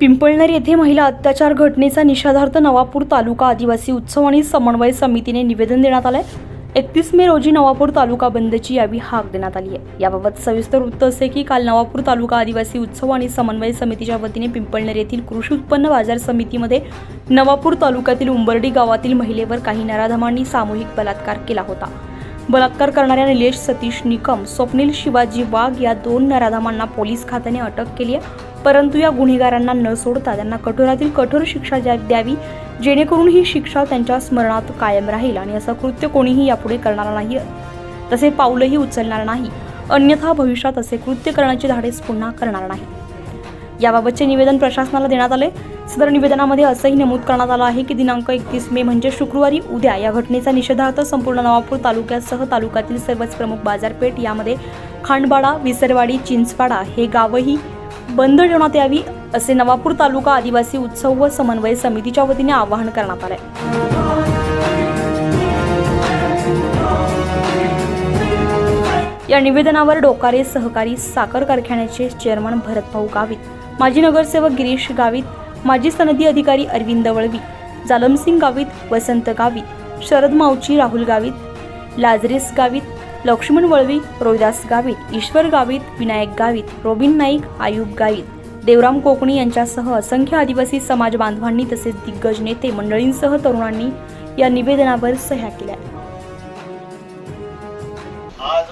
पिंपळनेर येथे महिला अत्याचार घटनेचा निषेधार्थ नवापूर तालुका आदिवासी उत्सव आणि समन्वय समितीने निवेदन देण्यात आलंय. एकतीस मे रोजी नवापूर तालुका बंदची यावी हाक देण्यात आली आहे. याबाबत सविस्तर वृत्त असे की काल नवापूर तालुका आदिवासी उत्सव आणि समन्वय समितीच्या वतीने पिंपळनेर येथील कृषी उत्पन्न बाजार समितीमध्ये नवापूर तालुक्यातील उंबर्डी गावातील महिलेवर काही नराधमांनी सामूहिक बलात्कार केला होता. बलात्कार करणाऱ्या निलेश सतीश निकम स्वप्नील शिवाजी वाघ या दोन नराधमांना पोलीस खात्याने अटक केली आहे. परंतु या गुन्हेगारांना न सोडता त्यांना कठोरातील कठोर शिक्षा द्यावी जेणेकरून ही शिक्षा त्यांच्या स्मरणात कायम राहील आणि असं कृत्य कोणीही यापुढे करणार नाही. तसे पाऊलही उचलणार नाही. अन्यथा भविष्यात असे कृत्य करण्याचे धाडेस पुन्हा करणार नाही. याबाबतचे निवेदन प्रशासनाला देण्यात आले. सदर निवेदनामध्ये असंही नमूद करण्यात आलं आहे की दिनांक एकतीस मे म्हणजे शुक्रवारी उद्या या घटनेचा निषेधार्थ संपूर्ण नवापूर तालुक्यासह तालुक्यातील सर्वच प्रमुख बाजारपेठ यामध्ये खांडबाडा विसरवाडी चिंचवाडा हे गावही बंद ठेवण्यात यावी असे नवापूर तालुका आदिवासी उत्सव व समन्वय समितीच्या वतीने आवाहन करण्यात आले या निवेदनावर डोकारे सहकारी साखर कारखान्याचे चेअरमन भरतभाऊ गावित माजी नगरसेवक गिरीश गावित माजी सनदी अधिकारी अरविंद वळवी जालमसिंग गावित वसंत गावित शरद मावची राहुल गावित लाजरेस गावित लक्ष्मण वळवी रोहिदास गावित ईश्वर गावित विनायक गावित रोबिन नाईक आयुब गावित. देवराम कोकणी यांच्यासह असंख्य आदिवासी समाज बांधवांनी तसेच दिग्गज नेते मंडळींसह तरुणांनी या निवेदनावर सह्या केल्या. आज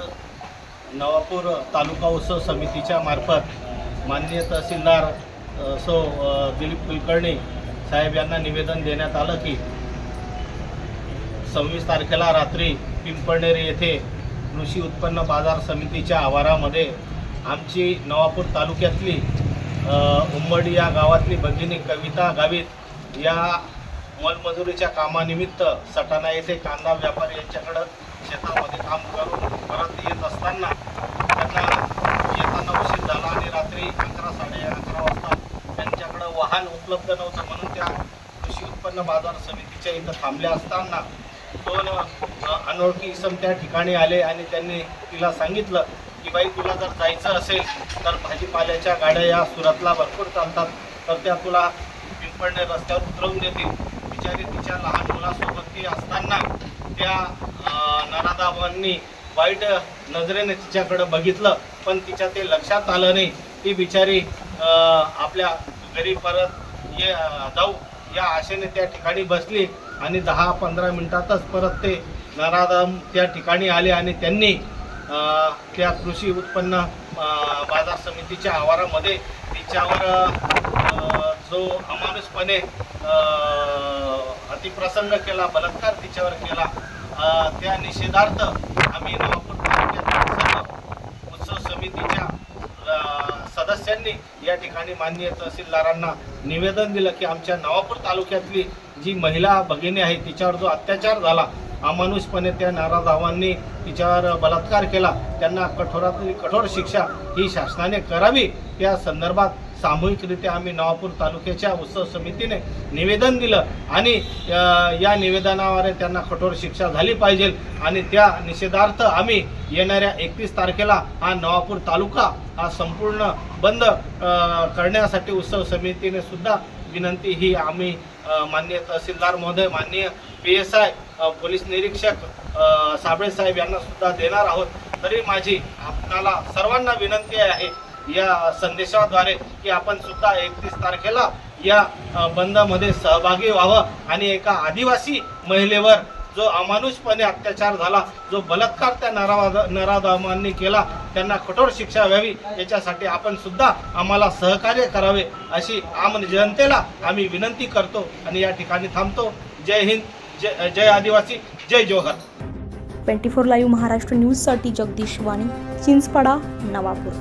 नवापूर तालुका उत्सव समितीच्या मार्फत माननीय तहसीलदार सो दिलीप कुलकर्णी साहेब यांना निवेदन देण्यात आलं की सव्वीस तारखेला रात्री पिंपळनेर येथे कृषी उत्पन्न बाजार समितीच्या आवारामध्ये आमची नवापूर तालुक्यातली उंबडी या गावातली भगिनी कविता गावित या मोलमजुरीच्या कामानिमित्त सटाणा येथे कांदा व्यापारी यांच्याकडं शेतामध्ये काम करून परत येत असताना त्यांना येताना उशीर झाला आणि रात्री अकरा साडे अकरा वाजता त्यांच्याकडं वाहन उपलब्ध नव्हतं म्हणून त्या कृषी उत्पन्न बाजार समितीच्या इथं थांबल्या असताना दोन अनोळखी इसम त्या ठिकाणी आले आणि त्यांनी तिला सांगितलं की बाई तुला जर जायचं असेल तर भाजीपाल्याच्या गाड्या या सुरतला भरपूर चालतात तर त्या तुला पिंपळणे रस्त्यावर उतरवून देतील. बिचारी तिच्या लहान मुलासोबत ती असताना त्या नरादाबांनी वाईट नजरेने तिच्याकडं बघितलं पण तिच्या ते लक्षात आलं नाही. ती बिचारी आपल्या घरी परत ये जाऊ. या आशेने त्या ठिकाणी बसली आणि दहा पंधरा मिनिटातच परत ते नराधाम त्या ठिकाणी आले आणि त्यांनी त्या कृषी उत्पन्न बाजार समितीच्या आवारामध्ये तिच्यावर जो अमानुषपणे अतिप्रसंग केला बलात्कार तिच्यावर केला त्या निषेधार्थ आम्ही नवापूर उत्सव समितीच्या सदस्यांनी या ठिकाणी माननीय तहसीलदारांना निवेदन दिलं की आमच्या नवापूर तालुक्यातली जी महिला भगिनी आहे तिच्यावर जो अत्याचार झाला अमानुषपणे त्या नाराधावांनी तिच्यावर बलात्कार केला त्यांना कठोरातली कठोर शिक्षा ही शासनाने करावी. त्या संदर्भात सामूहिकरित्या आम्ही नवापूर तालुक्याच्या उत्सव समितीने निवेदन दिलं आणि या निवेदनावर त्यांना कठोर शिक्षा झाली पाहिजे आणि त्या निषेधार्थ आम्ही येणाऱ्या एकतीस तारखेला हा नवापूर तालुका हा संपूर्ण बंद करण्यासाठी उत्सव समितीने सुद्धा विनंती ही आम्ही माननीय तहसीलदार महोदय माननीय पी एस आय पोलीस निरीक्षक साबळे साहेब यांना सुद्धा देणार आहोत. तरी माझी आपणाला सर्वांना विनंती आहे या संदेशाद्वारे की आपण सुद्धा एकतीस तारखेला या बंदमध्ये सहभागी व्हावं आणि एका आदिवासी महिलेवर जो अमानुषपणे अत्याचार झाला जो बलात्कार त्या नरावा नराधामांनी केला त्यांना कठोर शिक्षा व्हावी याच्यासाठी आपण सुद्धा आम्हाला सहकार्य करावे अशी आम जनतेला आम्ही विनंती करतो आणि या ठिकाणी थांबतो. जय हिंद जय जय आदिवासी जय जोहर. ट्वेंटी फोर लाईव्ह महाराष्ट्र न्यूजसाठी जगदीश वाणी चिंचपाडा नवापूर.